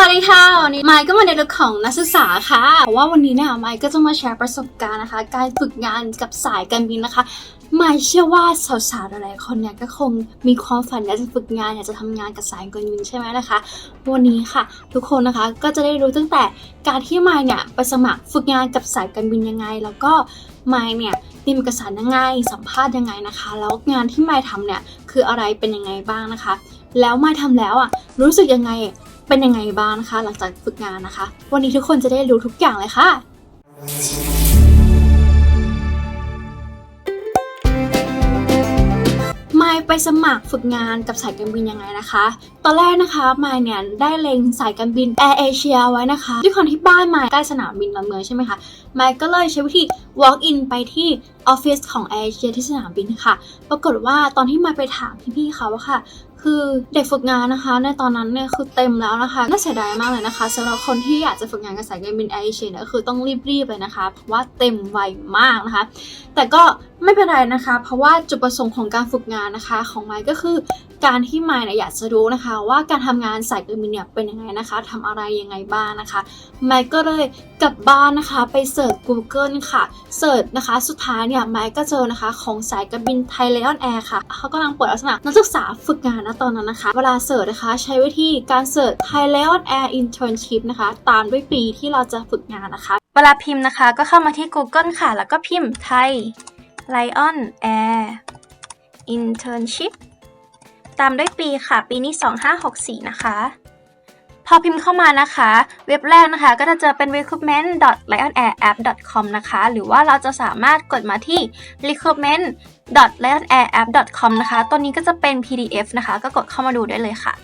วัสดีค่ะ วันนี้ไมค์ก็มาในเรื่องของนักศึกษาค่ะเพราะว่าวันนี้เนี่ยไมค์ก็จะมาแชร์ประสบการณ์นะคะ การฝึกงานกับสายการบินนะคะไมค์เชื่อว่าสาวๆหลายๆคนเนี่ยก็คงมีความฝันอยากจะฝึกงานอยากจะทำงานกับสายการบินใช่ไหมนะคะ วันนี้ค่ะ ทุกคนนะคะก็จะได้รู้ตั้งแต่การที่ไมค์เนี่ยไปสมัครฝึกงานกับสายการบินยังไง แล้วก็ไมค์เนี่ยเตรียมเอกสารยังไง สัมภาษณ์ยังไงนะคะ แล้วงานที่ไมค์ทำเนี่ยคืออะไรเป็นยังไงบ้างนะคะ แล้วไมค์ทำแล้วอะรู้สึกยังไง เป็นยังไงบ้างนะคะ หลังจากฝึกงานนะคะ วันนี้ทุกคนจะได้รู้ทุกอย่างเลยค่ะมไปสมัครฝึกงานกับสายการบินยังไงนะคะ ตอนแรกนะคะมายเนี่ยได้เล็งสายการบินแอร์เอเชียไว้นะคะ ด้วยความที่บ้านมายใกล้สนามบินดอนเมืองใช่ไหมคะมายก็เลยใช้วิธี walk in ไปที่ออฟฟิศของแอร์เอเชียที่สนามบินค่ะ ปรากฏว่าตอนที่มายไปถามพี่ๆเขาอะค่ะ คือเด็กฝึกงานนะคะ ในตอนนั้นเนี่ยคือเต็มแล้วนะคะน่าเสียดายมากเลยนะคะสำหรับคนที่อยากจะฝึกงานกับสายการบินแอร์เอเชียเนี่ยคือต้องรีบๆเลยนะคะเพราะว่าเต็มไวมากนะคะ แต่ก็ไม่เป็นไรนะคะ เพราะว่าจุดประสงค์ของการฝึกงานนะคะ ของไมค์ก็คือ การที่ไมค์เนี่ยอยากจะรู้นะคะ ว่าการทำงานสายการบินเนี่ยเป็นยังไงนะคะทำอะไรยังไงบ้างนะคะไมค์ก็เลยกลับบ้านนะคะ ไปเสิร์ช Google ค่ะเสิร์ชนะคะ สุดท้ายเนี่ยไมค์ก็เจอนะคะ ของสายการบินไทยเลออนแอร์ค่ะเขากำลังเปิดรับสมัครนักศึกษาฝึกงานนะตอนนั้นนะคะ เวลาเสิร์ชนะคะ ใช้วิธีการเสิร์ช Thai Lion Air Internship นะคะ ตามด้วยปีที่เราจะฝึกงานนะคะ เวลาพิมพ์นะคะ ก็เข้ามาที่ Google ค่ะ แล้วก็พิมพ์ไทย Lion Air Internship ตามด้วยปีค่ะ ปีนี้ 2564 นะคะ พอพิมพ์เข้ามานะคะ เว็บแรกนะคะ ก็จะเจอเป็น recruitment.lionairapp.com นะคะ หรือว่าเราจะสามารถกดมาที่ recruitment.lionairapp.com นะคะ ตัวนี้ก็จะเป็น PDF นะคะ ก็กดเข้ามาดูได้เลยค่ะ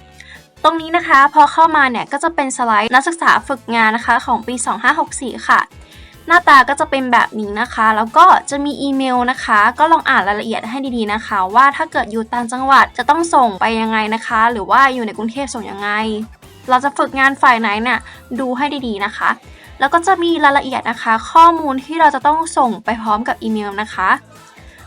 ตรงนี้นะคะ พอเข้ามาเนี่ย ก็จะเป็นสไลด์นักศึกษาฝึกงานนะคะของปี 2564 ค่ะ หน้าตาก็จะเป็นแบบนี้นะคะ แล้วก็จะมีอีเมลนะคะ ก็ลองอ่านรายละเอียดให้ดีๆนะคะ ว่าถ้าเกิดอยู่ต่างจังหวัดจะต้องส่งไปยังไงนะคะ หรือว่าอยู่ในกรุงเทพส่งยังไง เราจะฝึกงานฝ่ายไหนเนี่ยดูให้ดีๆนะคะ แล้วก็จะมีรายละเอียดนะคะ ข้อมูลที่เราจะต้องส่งไปพร้อมกับอีเมลนะคะ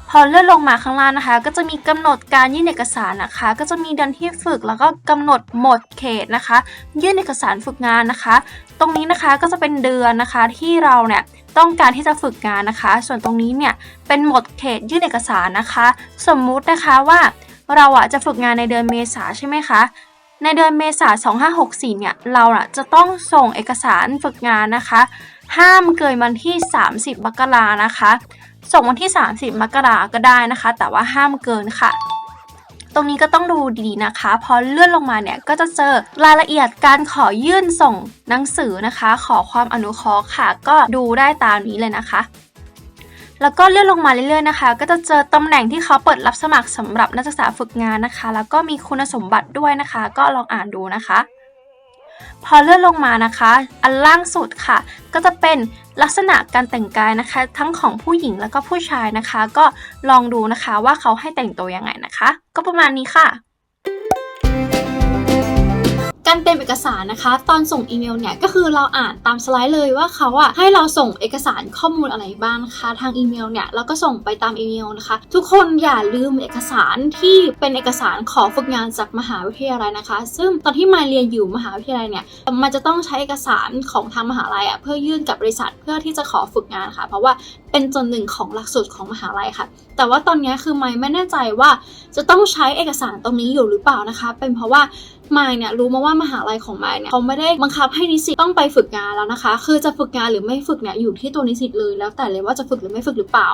พอเลื่อนลงมาข้างล่างนะคะ ก็จะมีกำหนดการยื่นเอกสารนะคะ ก็จะมีเดือนที่ฝึกแล้วก็กำหนดหมดเขตนะคะ ยื่นเอกสารฝึกงานนะคะ ตรงนี้นะคะก็จะเป็นเดือนนะคะที่เราเนี่ยต้องการที่จะฝึกงานนะคะ ส่วนตรงนี้เนี่ยเป็นหมดเขตยื่นเอกสารนะคะ สมมุตินะคะว่าเราอะจะฝึกงานในเดือนเมษาใช่ไหมคะในเดือนเมษา2564 เนี่ย เราอะจะต้องส่งเอกสารฝึกงานนะคะ ห้ามเกินวันที่ 30 มกรานะคะ ส่งวันที่ 30 มกราก็ได้นะคะ แต่ว่าห้ามเกินค่ะ ตรงนี้ก็ต้องดูดีๆนะคะ พอเลื่อนลงมาเนี่ยก็จะเจอรายละเอียดการขอยื่นส่งหนังสือนะคะ ขอความอนุเคราะห์ค่ะ ก็ดูได้ตามนี้เลยนะคะแล้วก็เลื่อนลงมาเรื่อยๆนะคะ ก็จะเจอตำแหน่งที่เขาเปิดรับสมัครสำหรับนักศึกษาฝึกงานนะคะ แล้วก็มีคุณสมบัติด้วยนะคะ ก็ลองอ่านดูนะคะ พอเลื่อนลงมานะคะ อันล่างสุดค่ะ ก็จะเป็นลักษณะการแต่งกายนะคะ ทั้งของผู้หญิงแล้วก็ผู้ชายนะคะ ก็ลองดูนะคะว่าเขาให้แต่งตัวยังไงนะคะ ก็ประมาณนี้ค่ะ การเตรียมเอกสารนะคะ ตอนส่งอีเมลเนี่ยก็คือเราอ่านตามสไลด์เลยว่าเขาอะให้เราส่งเอกสารข้อมูลอะไรบ้างนะคะทางอีเมลเนี่ยเราก็ส่งไปตามอีเมลนะคะ ทุกคนอย่าลืมเอกสารที่เป็นเอกสารขอฝึกงานจากมหาวิทยาลัยนะคะ ซึ่งตอนที่มาเรียนอยู่มหาวิทยาลัยเนี่ยมันจะต้องใช้เอกสารของทางมหาลัยอะเพื่อยื่นกับบริษัทเพื่อที่จะขอฝึกงานค่ะ เพราะว่าเป็นส่วนหนึ่งของหลักสูตรของมหาลัยค่ะ แต่ว่าตอนนี้คือไม่ไม่แน่ใจว่าจะต้องใช้เอกสารตรงนี้อยู่หรือเปล่านะคะ เป็นเพราะว่า มายเนี่ยรู้มาว่ามหาลัยของมายเนี่ยเขาไม่ได้บังคับให้นิสิตต้องไปฝึกงานแล้วนะคะ คือจะฝึกงานหรือไม่ฝึกเนี่ยอยู่ที่ตัวนิสิตเลยแล้วแต่เลยว่าจะฝึกหรือไม่ฝึกหรือเปล่า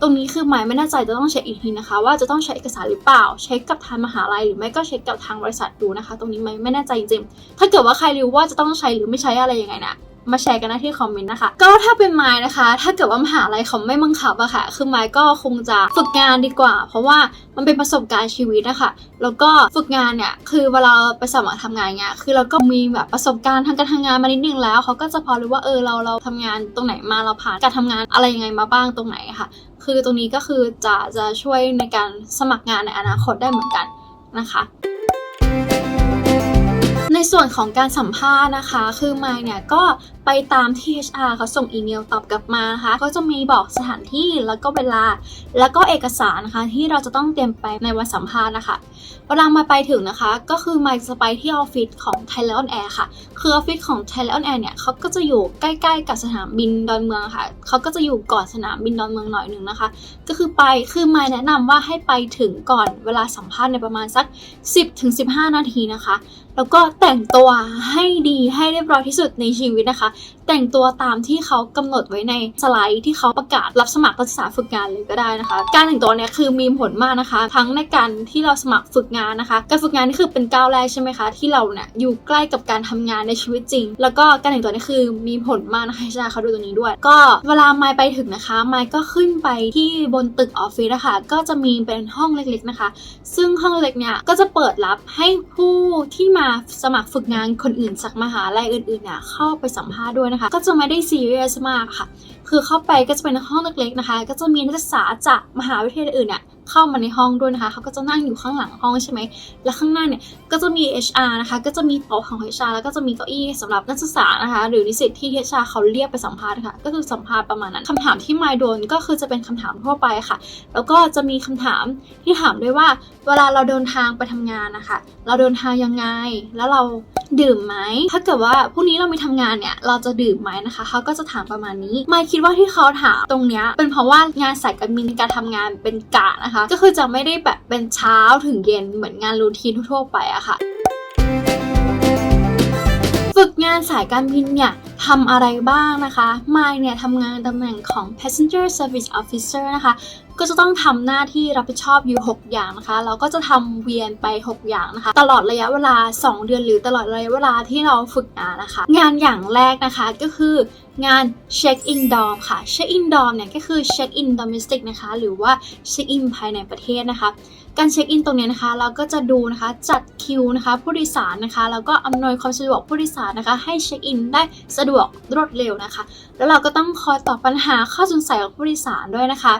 ตรงนี้คือมายไม่แน่ใจจะต้องเช็คอีกทีนะคะ ว่าจะต้องใช้เอกสารหรือเปล่า เช็คกับทางมหาลัยหรือไม่ก็เช็คกับทางบริษัทดูนะคะ ตรงนี้ไม่ไม่แน่ใจจริงๆถ้าเกิดว่าใครรู้ว่าจะต้องใช้หรือไม่ใช้อะไรยังไงนะ มาแชร์กันได้ที่คอมเมนต์นะคะ ก็ถ้าเป็นไม้นะคะ ถ้าเกิดว่ามหาลัยเขาไม่บังคับอะค่ะ คือไม้ก็คงจะฝึกงานดีกว่า เพราะว่ามันเป็นประสบการณ์ชีวิตนะคะแล้วก็ฝึกงานเนี่ย คือเวลาไปสมัครทำงานเนี่ยคือเราก็มีแบบประสบการณ์ทางการทำงานมานิดนึงแล้วเขาก็จะพอรู้ว่าเออเราเราทำงานตรงไหนมาเราผ่านการทำงานอะไรยังไงมาบ้างตรงไหนะค่ะคือตรงนี้ก็คือจะจะช่วยในการสมัครงานในอนาคตได้เหมือนกันนะคะในส่วนของการสัมภาษณ์นะคะ คือไมค์เนี่ยก็ ไปตามที่ HR เขาส่งอีเมลตอบกลับมานะคะ ก็จะมีบอกสถานที่แล้วก็เวลา แล้วก็เอกสารนะคะ ที่เราจะต้องเตรียมไปในวันสัมภาษณ์นะคะเวลามาไปถึงนะคะ ก็คือมาจะไปที่ออฟฟิศของ Thailand on Air ค่ะ คือออฟฟิศของ Thailand on Air เนี่ยเขาก็จะอยู่ใกล้ๆกับสนามบินดอนเมืองค่ะเขาก็จะอยู่ก่อนสนามบินดอนเมืองหน่อยหนึ่งนะคะ ก็คือไปคือมาแนะนำว่าให้ไปถึงก่อนเวลาสัมภาษณ์ในประมาณสัก 10-15 นาทีนะคะ แล้วก็แต่งตัวให้ดีให้เรียบร้อยที่สุดในชีวิตนะคะแต่งตัวตามที่เขากำหนดไว้ในสไลด์ที่เขาประกาศรับสมัครนักศึกษาฝึกงานเลยก็ได้นะคะ การแต่งตัวเนี่ยคือมีผลมากนะคะ ทั้งในการที่เราสมัครฝึกงานนะคะ การฝึกงานนี่คือเป็นก้าวแรกใช่ไหมคะที่เราเนี่ยอยู่ใกล้กับการทำงานในชีวิตจริง แล้วก็การแต่งตัวนี่คือมีผลมากนะคะใช่เขาดูตรงนี้ด้วย ก็เวลาไมค์ไปถึงนะคะไมค์ก็ขึ้นไปที่บนตึกออฟฟิศนะคะก็จะมีเป็นห้องเล็กๆนะคะ ซึ่งห้องเล็กเนี่ยก็จะเปิดรับให้ผู้ที่มาสมัครฝึกงานคนอื่นจากมหาลัยอื่นๆเนี่ยเข้าไปสัมภาษณ์ด้วยนะคะ ก็จะไม่ได้ซีเรียสมากค่ะคือเข้าไปก็จะเป็นห้องเล็กๆนะคะ ก็จะมีนักศึกษาจากมหาวิทยาลัยอื่นเนี่ยเข้ามาในห้องด้วยนะคะเขาก็จะนั่งอยู่ข้างหลังห้องใช่ไหมแล้วข้างหน้าเนี่ยก็จะมี HR นะคะก็จะมีโต๊ะของ HR แล้วก็จะมีเก้าอี้สำหรับนักศึกษานะคะหรือนิสิตที่ HR เขาเรียกไปสัมภาษณ์ค่ะก็คือสัมภาษณ์ประมาณนั้นคำถามที่ไมโดนก็คือจะเป็นคำถามทั่วไปค่ะ แล้วก็จะมีคำถามที่ถามด้วยว่า เวลาเราเดินทางไปทำงานนะคะเราเดินทางยังไง แล้วเราดื่มไหมถ้าเกิดว่าพรุ่งนี้เรามีทำงานเนี่ยเราจะดื่มไหมนะคะเขาก็จะถามประมาณนี้ไมคิดคิดว่าที่เขาถามตรงเนี้ยเป็นเพราะว่างานสายการบินในการทำงานเป็นกะนะคะ ก็คือจะไม่ได้แบบเป็นเช้าถึงเย็นเหมือนงานรูทีนทั่วไปอะค่ะฝึกงานสายการบินเนี่ยทำอะไรบ้างนะคะ มายเนี่ยทำงานตำแหน่งของ passenger service officer นะคะ ก็จะต้องทำหน้าที่รับผิดชอบอยู่ 6 อย่างนะคะเราก็จะทำเวียนไป 6 อย่างนะคะ ตลอดระยะเวลา 2 เดือนหรือตลอดระยะเวลาที่เราฝึกงานนะคะ งานอย่างแรกนะคะก็คืองาน check in dorm ค่ะ check in dorm เนี่ยก็คือ check in domestic นะคะหรือว่า check in ภายในประเทศนะคะการเช็คอินตรงนี้นะคะ เราก็จะดูนะคะจัดคิวนะคะ ผู้โดยสารนะคะแล้วก็อำนวยความสะดวกผู้โดยสารนะคะ ให้เช็คอินได้สะดวกรวดเร็วนะคะ แล้วเราก็ต้องคอยตอบปัญหาข้อสงสัยของผู้โดยสารด้วยนะคะ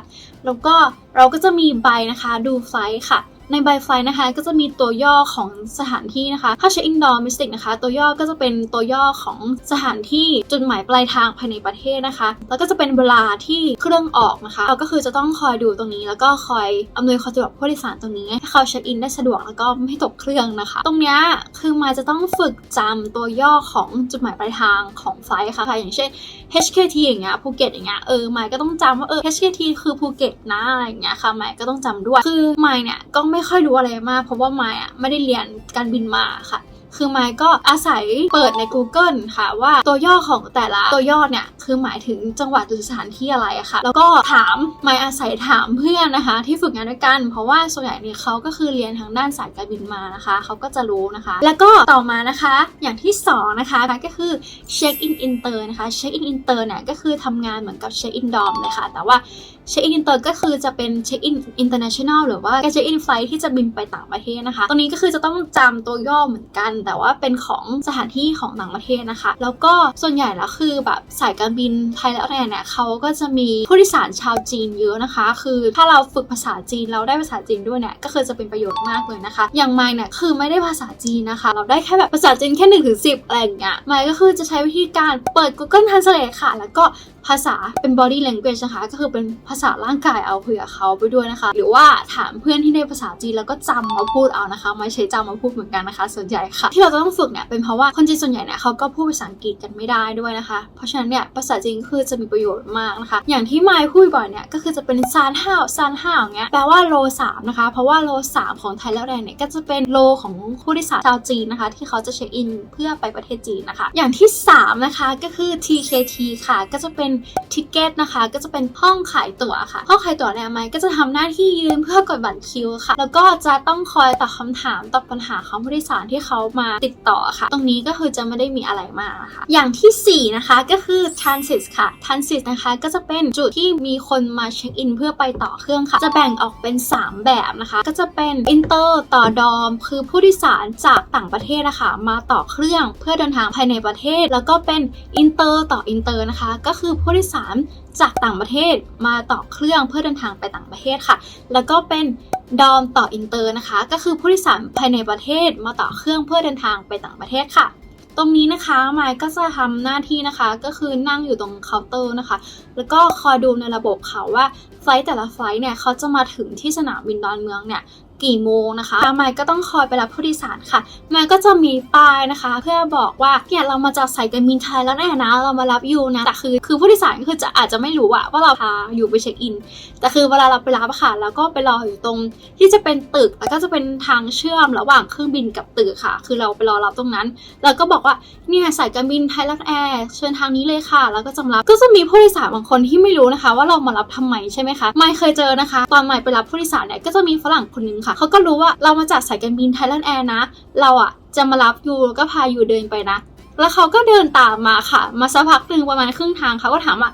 แล้วก็เราก็จะมีใบนะคะดูไฟค่ะ ในใบไฟนะคะก็จะมีตัวย่อของสถานที่นะคะ ถ้าเช็คอินดอร์มิสติกนะคะ ตัวย่อก็จะเป็นตัวย่อของสถานที่จุดหมายปลายทางภายในประเทศนะคะ แล้วก็จะเป็นเวลาที่เครื่องออกนะคะ เราก็คือจะต้องคอยดูตรงนี้ แล้วก็คอยอำนวยความสะดวกผู้โดยสารตรงนี้ให้เขาเช็คอินได้สะดวกแล้วก็ไม่ตกเครื่องนะคะ ตรงนี้คือมาจะต้องฝึกจำตัวย่อของจุดหมายปลายทางของไฟค่ะ อย่างเช่น HKT อย่างเงี้ยภูเก็ตอย่างเงี้ยเออไมค์ก็ต้องจำว่าเออ HKT คือภูเก็ตนะอะไรอย่างเงี้ยค่ะไมค์ก็ต้องจำด้วยคือไมค์เนี่ยก็ไม่ค่อยรู้อะไรมาก เพราะว่าไมค์อะไม่ได้เรียนการบินมาค่ะ คือไมค์ก็อาศัยเปิดใน Google ค่ะว่าตัวย่อของแต่ละตัวย่อเนี่ยคือหมายถึงจังหวัดหรือสถานที่อะไรอะค่ะ แล้วก็ถามไมค์อาศัยถามเพื่อนนะคะ ที่ฝึกงานด้วยกัน เพราะว่าส่วนใหญ่เนี่ยเขาก็คือเรียนทางด้านสายการบินมานะคะ เขาก็จะรู้นะคะ แล้วก็ต่อมานะคะอย่างที่สองนะคะก็คือเช็คอินอินเตอร์นะคะเช็คอินอินเตอร์เนี่ยก็คือทำงานเหมือนกับเช็คอินดอมเลยค่ะแต่ว่า เช็คอินอินเตอร์ก็คือจะเป็นเช็คอินอินเตอร์เนชั่นแนลหรือว่าการเช็คอินไฟล์ที่จะบินไปต่างประเทศนะคะ ตรงนี้ก็คือจะต้องจำตัวย่อเหมือนกัน แต่ว่าเป็นของสถานที่ของต่างประเทศนะคะ แล้วก็ส่วนใหญ่แล้วคือแบบสายการบินไทยแล้วเนี่ยเขาก็จะมีผู้โดยสารชาวจีนเยอะนะคะ คือถ้าเราฝึกภาษาจีนเราได้ภาษาจีนด้วยเนี่ยก็คือจะเป็นประโยชน์มากเลยนะคะ อย่างไมค์เนี่ยคือไม่ได้ภาษาจีนนะคะ เราได้แค่แบบภาษาจีนแค่หนึ่งถึงสิบอะไรอย่างเงี้ยไมค์ก็คือจะใช้วิธีการเปิด Google Translate ค่ะ แล้วก็ ภาษาเป็น body language นะคะ ก็คือเป็นภาษาร่างกายเอาเผื่อเขาไปด้วยนะคะ หรือว่าถามเพื่อนที่ได้ภาษาจีนแล้วก็จำมาพูดเอานะคะ ไม่ใช้จำมาพูดเหมือนกันนะคะ ส่วนใหญ่ค่ะที่เราจะต้องฝึกเนี่ยเป็นเพราะว่าคนจีนส่วนใหญ่เนี่ยเขาก็พูดภาษาอังกฤษกันไม่ได้ด้วยนะคะ เพราะฉะนั้นเนี่ยภาษาจีนคือจะมีประโยชน์มากนะคะ อย่างที่ไมค์พูดบ่อยเนี่ยก็คือจะเป็นซานห้าวซานห้าวอย่างเงี้ยแปลว่าโลสามนะคะ เพราะว่าโลสามของไทยแล้วแดนเนี่ยก็จะเป็นโลของผู้โดยสารชาวจีนนะคะ ที่เขาจะเช็คอินเพื่อไปประเทศจีนนะคะ อย่างที่สามนะคะก็คือ TKT ค่ะ ก็จะเป็นทิเก็ตนะคะ ก็จะเป็นห้องขายตั๋วค่ะห้องขายตั๋วเนี่ยไมค์ก็จะทำหน้าที่ยืนเพื่อกดบัตรคิวค่ะ แล้วก็จะต้องคอยตอบคำถามตอบปัญหาของผู้โดยสารที่เขามาติดต่อค่ะ ตรงนี้ก็คือจะไม่ได้มีอะไรมากนะคะอย่างที่ 4 นะคะก็คือ transit ค่ะ transit นะคะก็จะเป็นจุดที่มีคนมาเช็คอินเพื่อไปต่อเครื่องค่ะ จะแบ่งออกเป็น 3 แบบนะคะ ก็จะเป็น inter ต่อดอม คือผู้โดยสารจากต่างประเทศนะคะมาต่อเครื่องเพื่อเดินทางภายในประเทศ แล้วก็เป็น inter ต่อ inter นะคะ ก็คือผโดยสารจากต่างประเทศมาต่อเครื่องเพื่อเดินทางไปต่างประเทศค่ะ แล้วก็เป็นดอมต่ออินเตอร์นะคะ ก็คือผู้โดยสารภายในประเทศมาต่อเครื่องเพื่อเดินทางไปต่างประเทศค่ะ ตรงนี้นะคะไมค์ก็จะทำหน้าที่นะคะ ก็คือนั่งอยู่ตรงเคาน์เตอร์นะคะ แล้วก็คอยดูในระบบค่ะว่าไฟล์แต่ละไฟล์เนี่ยเขาจะมาถึงที่สนามบินดอนเมืองเนี่ย กี่โมงนะคะไมค์ก็ต้องคอยไปรับผู้โดยสารค่ะไมค์ก็จะมีป้ายนะคะ เพื่อบอกว่าเนี่ยเรามาจากสายการบินไทยแล้วแน่นะเรามารับยูนะแต่คือคือผู้โดยสารก็คือจะอาจจะไม่รู้อะว่าเราพาอยู่ไปเช็คอินแต่คือเวลาเราไปรับค่ะเราก็ไปรออยู่ตรง ที่จะเป็นตึกแล้วก็จะเป็นทางเชื่อมระหว่างเครื่องบินกับตึกค่ะ คือเราไปรอรับตรงนั้น แล้วก็บอกว่าเนี่ยสายการบินไทยรัฐแอร์เชิญทางนี้เลยค่ะ แล้วก็จำรับก็จะมีผู้โดยสารบางคนที่ไม่รู้นะคะ ว่าเรามารับทำไมใช่ไหมคะไม่เคยเจอนะคะ ตอนใหม่ไปรับผู้โดยสารเนี่ยก็จะมีฝรั่งคนนึงค่ะ เขาก็รู้ว่าเรามาจากสายการบินไทยรัฐแอร์นะ เราอะจะมารับยูแล้วก็พายูเดินไปนะ แล้วเขาก็เดินตามมาค่ะ มาสักพักหนึ่งประมาณครึ่งทางเขาก็ถามว่า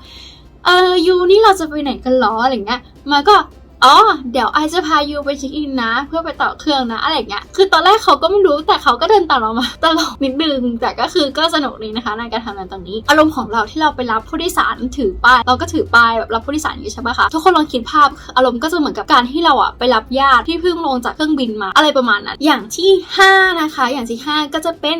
เออยูนี่เราจะไปไหนกันหรออะไรเงี้ยมาก็ อ๋อ เดี๋ยวไอจะพายูไปเช็คอินนะ เพื่อไปต่อเครื่องนะ อะไรเงี้ย คือตอนแรกเขาก็ไม่รู้แต่เขาก็เดินตามเรามาตลกนิดนึง แต่ก็คือก็สนุกดีนะคะในการทำงานตรงนี้ อารมณ์ของเราที่เราไปรับผู้โดยสารถือป้าย เราก็ถือป้ายแบบรับผู้โดยสารอยู่ใช่ปะคะ ทุกคนลองคิดภาพ อารมณ์ก็จะเหมือนกับการที่เราอะไปรับญาติที่เพิ่งลงจากเครื่องบินมา อะไรประมาณนั้น อย่างที่ห้านะคะ อย่างที่ห้าก็จะเป็น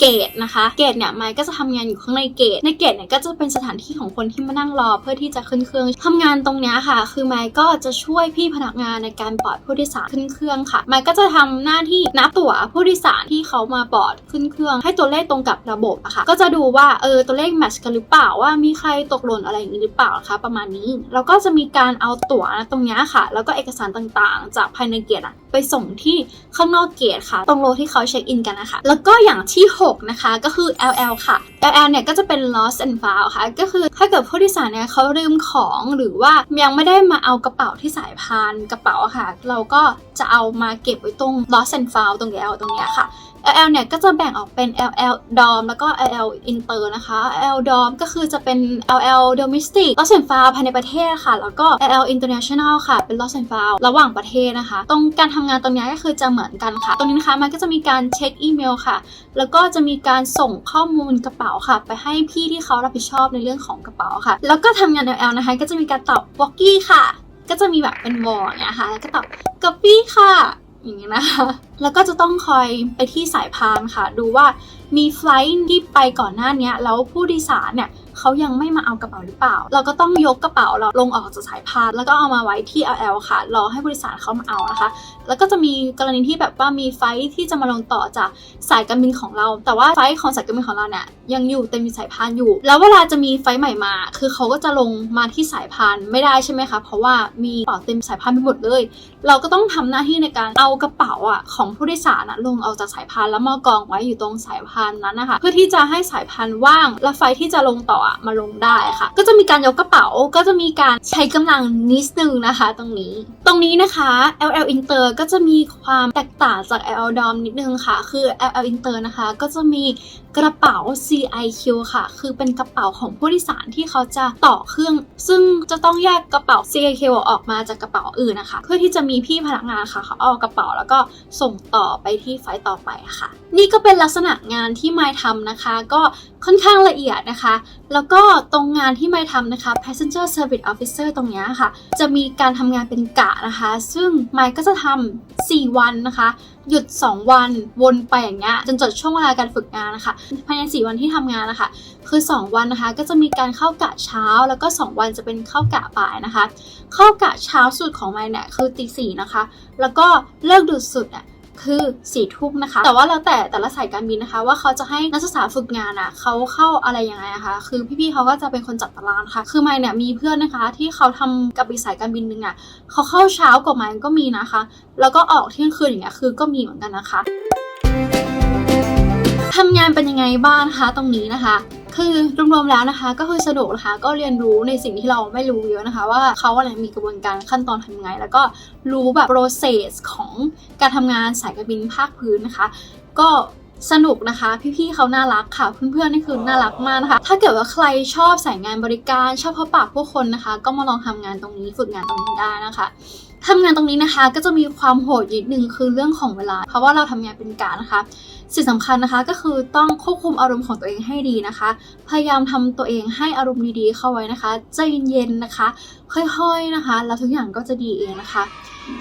เกตนะคะ เกตเนี่ยไมค์ก็จะทำงานอยู่ข้างในเกต ในเกตเนี่ยก็จะเป็นสถานที่ของคนที่มานั่งรอเพื่อที่จะขึ้นเครื่องทำงานตรงเนี้ยค่ะ คือไมค์ก็จะช่วยพี่พนักงานในการปลอดผู้โดยสารขึ้นเครื่องค่ะ ไมค์ก็จะทำหน้าที่นับตั๋วผู้โดยสารที่เขามาปลอดขึ้นเครื่อง ให้ตัวเลขตรงกับระบบอะค่ะ ก็จะดูว่าเออตัวเลขแมทช์กันหรือเปล่าว่ามีใครตกหล่นอะไรอย่างนี้หรือเปล่าะคะประมาณนี้ แล้วก็จะมีการเอาตั๋วตรงเนี้ยค่ะ แล้วก็เอกสารต่างๆ จากภายในเกตอะไปส่งที่ข้างนอกเกตค่ะ ตรงโลที่เขาเช็คอินกันนะคะแล้วก็อย่างที่6 6 นะคะ ก็คือ LL ค่ะ LL เนี่ยก็จะเป็น lost and found ค่ะ ก็คือถ้าเกิดผู้โดยสารเนี่ยเขาลืมของหรือว่ายังไม่ได้มาเอากระเป๋าที่สายพานกระเป๋าค่ะ เราก็จะเอามาเก็บไว้ตรง lost and found ตรง L ตรงเนี้ยค่ะ LL เนี่ยก็จะแบ่งออกเป็น LL DOM แล้วก็ LL Inter นะคะ LL DOM ก็คือจะเป็น LL Domestic Lost and Found ภายในประเทศค่ะ แล้วก็ LL International ค่ะ เป็น Lost and Found ระหว่างประเทศนะคะ ตรงการทำงานตรงนี้ก็คือจะเหมือนกันค่ะ ตรงนี้นะคะมันก็จะมีการเช็คอีเมลค่ะ แล้วก็จะมีการส่งข้อมูลกระเป๋าค่ะ ไปให้พี่ที่เขารับผิดชอบในเรื่องของกระเป๋าค่ะ แล้วก็ทำงาน LL นะคะ ก็จะมีการตอบ w a l k i e ค่ะ ก็จะมีแบบเป็นวอลเนี่ยค่ะ แล้วก็ตอบ copy ค่ะ อย่างนี้นะคะ แล้วก็จะต้องคอยไปที่สายพานค่ะ ดูว่า มีไฟลท์ที่ไปก่อนหน้านี้แล้วผู้โดยสารเนี่ยเขายังไม่มาเอากระเป๋าหรือเปล่า เราก็ต้องยกกระเป๋าเราลงออกจากสายพานแล้วก็เอามาไว้ที่ LL ค่ะ รอให้ผู้โดยสารเขามาเอานะคะ แล้วก็จะมีกรณีที่แบบว่ามีไฟที่จะมาลงต่อจากสายการบินของเรา แต่ว่าไฟของสายการบินของเราเนี่ยยังอยู่เต็มสายพานอยู่ แล้วเวลาจะมีไฟใหม่มา คือเขาก็จะลงมาที่สายพานไม่ได้ใช่ไหมคะ เพราะว่ามีกระเป๋าเต็มสายพานไปหมดเลย เราก็ต้องทำหน้าที่ในการเอากระเป๋าอะของผู้โดยสารอะลงออกจากสายพานแล้วมากองไว้อยู่ตรงสายพานนั้นนะคะ เพื่อที่จะให้สายพานธุ์ว่าง และไฟที่จะลงต่อมาลงได้ค่ะ ก็จะมีการยกกระเป๋าก็จะมีการใช้กำลังนิดนึงนะคะ ตรงนี้ ตรงนี้นะคะ LL Inter ก็จะมีความแตกต่างจาก LL DOM นิดนึงค่ะ คือ LL Inter นะคะก็จะมีกระเป๋า CIQ ค่ะ คือเป็นกระเป๋าของผู้โดยสารที่เขาจะต่อเครื่อง ซึ่งจะต้องแยกกระเป๋า CIQ ออกมาจากกระเป๋าอื่นนะคะ เพื่อที่จะมีพี่พนักงานค่ะเขาเอากระเป๋าแล้วก็ส่งต่อไปที่ไฟต่อไปค่ะ นี่ก็เป็นลักษณะงานที่ไมค์ทำนะคะ ก็ค่อนข้างละเอียดนะคะ แล้วก็ตรงงานที่ไมค์ทำนะคะ passenger service officer ตรงเนี้ยค่ะ จะมีการทำงานเป็นกะนะคะ ซึ่งไมค์ก็จะทำ4 วันนะคะ หยุด 2 วันวนไปอย่างเงี้ยจนจบช่วงเวลาการฝึกงานนะคะ ภายใน 4 วันที่ทำงานนะคะ คือ 2 วันนะคะ ก็จะมีการเข้ากะเช้า แล้วก็ 2 วันจะเป็นเข้ากะบ่ายนะคะ เข้ากะเช้าสุดของไมค์เนี่ยคือตีสี่นะคะ แล้วก็เลิกดึกสุดอะ คือสี่ทุ่มนะคะ แต่ว่าแล้วแต่แต่ละสายการบินนะคะ ว่าเขาจะให้นักศึกษาฝึกงานอะเขาเข้าอะไรยังไงนะคะ คือพี่ๆเขาก็จะเป็นคนจัดตารางค่ะ คือไมค์เนี่ยมีเพื่อนนะคะ ที่เขาทำกับอีกสายการบินหนึ่งอะเขาเข้าเช้ากว่าไมค์ก็มีนะคะ แล้วก็ออกเที่ยงคืนอย่างเงี้ยคือก็มีเหมือนกันนะคะทำงานเป็นยังไงบ้างนะคะตรงนี้นะคะคือรวมๆแล้วนะคะ ก็คือสนุกนะคะก็เรียนรู้ในสิ่งที่เราไม่รู้เยอะนะคะ ว่าเขาอะไรมีกระบวนการขั้นตอนทำไง แล้วก็รู้แบบ process ของ การทำงานสายการบินภาคพื้นนะคะ ก็สนุกนะคะ พี่ๆเขาน่ารักค่ะ เพื่อนๆนี่คือน่ารักมากนะคะ ถ้าเกิดว่าใครชอบสายงานบริการ ชอบพบปะผู้คนนะคะ ก็มาลองทำงานตรงนี้ฝึกงานตรงนี้ได้นะคะทำงานตรงนี้นะคะก็จะมีความโหดนิดนึงคือเรื่องของเวลา เพราะว่าเราทำงานเป็นกะนะคะ สิ่งสำคัญนะคะก็คือต้องควบคุมอารมณ์ของตัวเองให้ดีนะคะ พยายามทำตัวเองให้อารมณ์ดีๆเข้าไว้นะคะใจเย็นๆนะคะ ค่อยๆนะคะ แล้วทุกอย่างก็จะดีเองนะคะ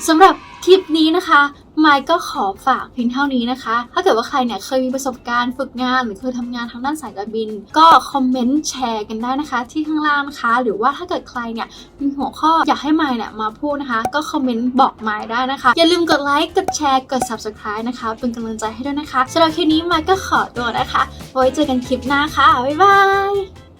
สำหรับคลิปนี้นะคะไมค์ก็ขอฝากเพียงเท่านี้นะคะ ถ้าเกิดว่าใครเนี่ยเคยมีประสบการณ์ฝึกงาน หรือเคยทำงานทางด้านสายการบิน ก็คอมเมนต์แชร์กันได้นะคะ ที่ข้างล่างนะคะ หรือว่าถ้าเกิดใครเนี่ยมีหัวข้ออยากให้ไมค์เนี่ยมาพูดนะคะ ก็คอมเมนต์บอกไมค์ได้นะคะ อย่าลืมกดไลค์กดแชร์กด subscribe นะคะ เป็นกำลังใจให้ด้วยนะคะสำหรับคลิปนี้ไมค์ก็ขอตัวนะคะ ไว้เจอกันคลิปหน้าค่ะบ๊ายบาย